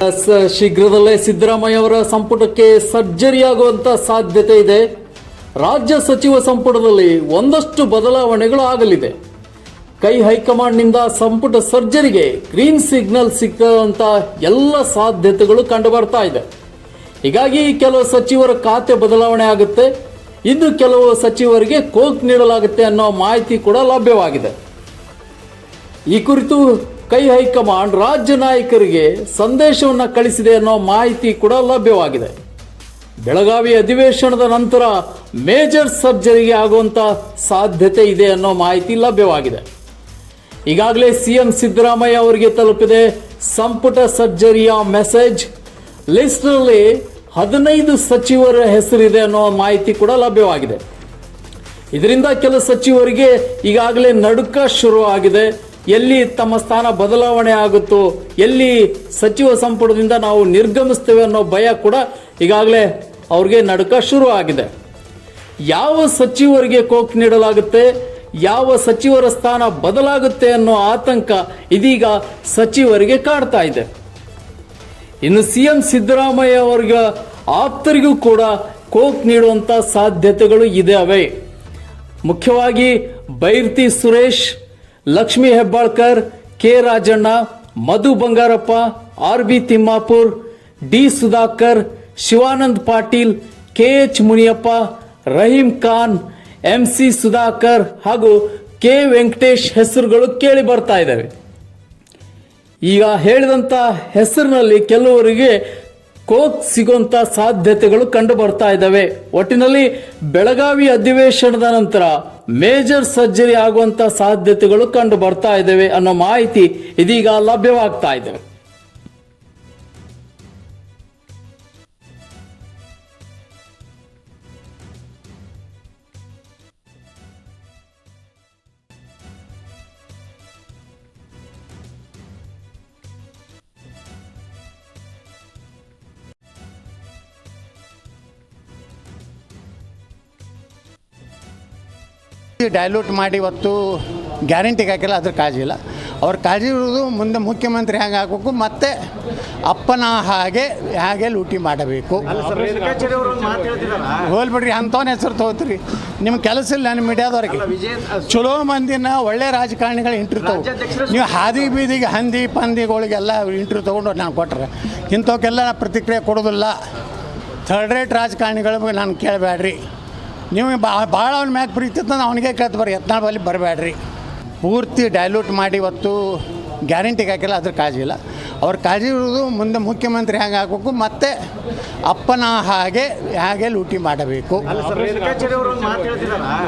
ಶೀಘ್ರದಲ್ಲೇ ಸಿದ್ದರಾಮಯ್ಯ ಅವರ ಸಂಪುಟಕ್ಕೆ ಸರ್ಜರಿ ಆಗುವಂತ ಸಾಧ್ಯತೆ ಇದೆ. ರಾಜ್ಯ ಸಚಿವ ಸಂಪುಟದಲ್ಲಿ ಒಂದಷ್ಟು ಬದಲಾವಣೆಗಳು ಆಗಲಿದೆ ಕೈ ಹೈಕಮಾಂಡ್ನಿಂದ ಸಂಪುಟ ಸರ್ಜರಿಗೆ ಗ್ರೀನ್ ಸಿಗ್ನಲ್ ಸಿಕ್ಕಂತ ಎಲ್ಲ ಸಾಧ್ಯತೆಗಳು ಕಂಡು ಬರ್ತಾ ಇದೆ. ಹೀಗಾಗಿ ಕೆಲವು ಸಚಿವರ ಖಾತೆ ಬದಲಾವಣೆ ಆಗುತ್ತೆ. ಇನ್ನು ಕೆಲವು ಸಚಿವರಿಗೆ ಕೋಕ್ ನೀಡಲಾಗುತ್ತೆ ಅನ್ನೋ ಮಾಹಿತಿ ಕೂಡ ಲಭ್ಯವಾಗಿದೆ. ಈ ಕುರಿತು ಕೈ ಹೈಕಮಾಂಡ್ ರಾಜ್ಯ ನಾಯಕರಿಗೆ ಸಂದೇಶವನ್ನು ಕಳಿಸಿದೆ ಅನ್ನೋ ಮಾಹಿತಿ ಕೂಡ ಲಭ್ಯವಾಗಿದೆ. ಬೆಳಗಾವಿ ಅಧಿವೇಶನದ ನಂತರ ಮೇಜರ್ ಸರ್ಜರಿಗೆ ಆಗುವಂತ ಸಾಧ್ಯತೆ ಇದೆ ಅನ್ನೋ ಮಾಹಿತಿ ಲಭ್ಯವಾಗಿದೆ. ಈಗಾಗಲೇ ಸಿಎಂ ಸಿದ್ದರಾಮಯ್ಯ ಅವರಿಗೆ ತಲುಪಿದೆ ಸಂಪುಟ ಸರ್ಜರಿಯ ಮೆಸೇಜ್. ಲಿಸ್ಟ್ನಲ್ಲಿ ಹದಿನೈದು ಸಚಿವರ ಹೆಸರಿದೆ ಅನ್ನೋ ಮಾಹಿತಿ ಕೂಡ ಲಭ್ಯವಾಗಿದೆ. ಇದರಿಂದ ಕೆಲ ಸಚಿವರಿಗೆ ಈಗಾಗಲೇ ನಡುಕ ಶುರುವಾಗಿದೆ. ಎಲ್ಲಿ ತಮ್ಮ ಸ್ಥಾನ ಬದಲಾವಣೆ ಆಗುತ್ತೋ, ಎಲ್ಲಿ ಸಚಿವ ಸಂಪುಟದಿಂದ ನಾವು ನಿರ್ಗಮಿಸ್ತೇವೆ ಅನ್ನೋ ಭಯ ಕೂಡ ಈಗಾಗಲೇ ಅವ್ರಿಗೆ ನಡುಕ ಶುರು ಆಗಿದೆ. ಯಾವ ಸಚಿವರಿಗೆ ಕೋಕ್ ನೀಡಲಾಗುತ್ತೆ, ಯಾವ ಸಚಿವರ ಸ್ಥಾನ ಬದಲಾಗುತ್ತೆ ಅನ್ನೋ ಆತಂಕ ಇದೀಗ ಸಚಿವರಿಗೆ ಕಾಡ್ತಾ ಇದೆ. ಇನ್ನು ಸಿಎಂ ಸಿದ್ದರಾಮಯ್ಯ ಅವ್ರಿಗೆ ಆಪ್ತರಿಗೂ ಕೂಡ ಕೋಕ್ ನೀಡುವಂತ ಸಾಧ್ಯತೆಗಳು ಇದಾವೆ. ಮುಖ್ಯವಾಗಿ Byrathi Suresh Lakshmi Hebbalkar, K Rajanna, Madhu Bangarappa, R B Timmapur, D Sudhakar, Shivanand Patil, K H Muniyappa, Rahim Khan, M C Sudhakar ಹಾಗೂ ಕೆ ವೆಂಕಟೇಶ್ ಹೆಸರುಗಳು ಕೇಳಿ ಬರ್ತಾ ಇದ್ದಾವೆ. ಈಗ ಹೇಳಿದಂತ ಹೆಸರಿನಲ್ಲಿ ಕೆಲವರಿಗೆ ಕೋಕ್ ಸಿಗುವಂತ ಸಾಧ್ಯತೆಗಳು ಕಂಡು ಬರ್ತಾ ಇದ್ದಾವೆ. ಒಟ್ಟಿನಲ್ಲಿ ಬೆಳಗಾವಿ ಅಧಿವೇಶನದ ನಂತರ ಮೇಜರ್ ಸರ್ಜರಿ ಆಗುವಂತ ಸಾಧ್ಯತೆಗಳು ಕಂಡು ಬರ್ತಾ ಇದ್ದಾವೆ ಅನ್ನೋ ಮಾಹಿತಿ ಇದೀಗ ಲಭ್ಯವಾಗ್ತಾ ಇದೆ. ಡೈಲ್ಯೂಟ್ ಮಾಡಿ ಇವತ್ತು ಗ್ಯಾರಂಟಿಗೆ ಹಾಕಿಲ್ಲ ಅದ್ರ ಕಾಳಜಿ ಇಲ್ಲ. ಅವ್ರ ಕಾಳಜಿ ಇರೋದು ಮುಂದೆ ಮುಖ್ಯಮಂತ್ರಿ ಹ್ಯಾಂಗೆ ಆಗಬೇಕು ಮತ್ತೆ ಅಪ್ಪನ ಹಾಗೆ ಹಾಗೆ ಲೂಟಿ ಮಾಡಬೇಕು. ಹೋಲ್ಬಿಡ್ರಿ ಅಂಥವ್ನ ಹೆಸರು ತಗೋತ್ರಿ. ನಿಮ್ಮ ಕೆಲಸ ಇಲ್ಲ ನಿಮ್ಮ ಮೀಡಿಯಾದವ್ರಿಗೆ. ಚಲೋ ಮಂದಿನ ಒಳ್ಳೆ ರಾಜಕಾರಣಿಗಳು ಇಂಟ್ರಿ ತಗೋ ನೀವು ಹಾದಿ ಬೀದಿಗೆ ಹಂದಿ ಪಂದಿಗಳಿಗೆಲ್ಲ ಇಂಟ್ರಿ ತೊಗೊಂಡು ನಾನು ಕೊಟ್ರೆ. ಇಂಥವಕ್ಕೆಲ್ಲ ಪ್ರತಿಕ್ರಿಯೆ ಕೊಡೋದಿಲ್ಲ ಥರ್ಡ್ ರೇಟ್ ರಾಜಕಾರಣಿಗಳ ಬಗ್ಗೆ ನಾನು ಕೇಳಬೇಡ್ರಿ ನೀವು ಭಾಳ ಅವ್ನ ಮ್ಯಾಗ ಪ್ರೀತಿ ಅಂದ್ರೆ ಅವನಿಗೆ ಕೇಳ್ತು ಬರ್ರಿ ಯತ್ನಾಳ್ ಬಲ್ಲಿ ಬರಬೇಡ್ರಿ. ಪೂರ್ತಿ ಡೈಲ್ಯೂಟ್ ಮಾಡಿ ಇವತ್ತು ಗ್ಯಾರಂಟಿಗೆ ಹಾಕಿಲ್ಲ ಅದ್ರ ಕಾಳಜಿ ಇಲ್ಲ. ಅವ್ರ ಕಾಳಜಿ ಇರೋದು ಮುಂದೆ ಮುಖ್ಯಮಂತ್ರಿ ಹ್ಯಾಂಗೆ ಆಗಬೇಕು ಮತ್ತೆ ಅಪ್ಪನ ಹಾಗೆ ಹಾಗೆ ಲೂಟಿ ಮಾಡಬೇಕು.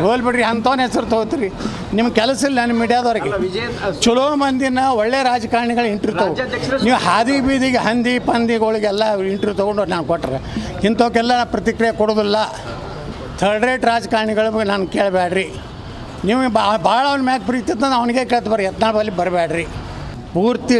ಹೋಲ್ಬಿಡ್ರಿ ಅಂಥವ್ನ ಹೆಸರು ತಗೋತೀರಿ. ನಿಮ್ಮ ಕೆಲಸ ಇಲ್ಲ ನಿಮ್ಮ ಮೀಡಿಯಾದವ್ರಿಗೆ. ಚಲೋ ಮಂದಿನ ಒಳ್ಳೆ ರಾಜಕಾರಣಿಗಳು ಇಂಟ್ರಿ ತಗೋ. ನೀವು ಹಾದಿ ಬೀದಿಗೆ ಹಂದಿ ಪಂದಿಗಳಿಗೆಲ್ಲ ಇಂಟ್ರಿ ತೊಗೊಂಡು ನಾನು ಕೊಟ್ಟರೆ ಇಂಥವಕ್ಕೆಲ್ಲ ಪ್ರತಿಕ್ರಿಯೆ ಕೊಡೋದಿಲ್ಲ. ಥರ್ಡ್ ರೇಟ್ ರಾಜಕಾರಣಿಗಳ ಬಗ್ಗೆ ನಾನು ಕೇಳಬೇಡ್ರಿ. ನೀವು ಭಾಳ ಅವ್ನ ಮ್ಯಾಗ ಪ್ರೀತಿ ಅವನಿಗೆ ಕೇಳ್ತು ಬರ್ರಿ. ಯತ್ನಾಳ್ ಬಲ್ಲಿ ಬರಬೇಡ್ರಿ. ಪೂರ್ತಿ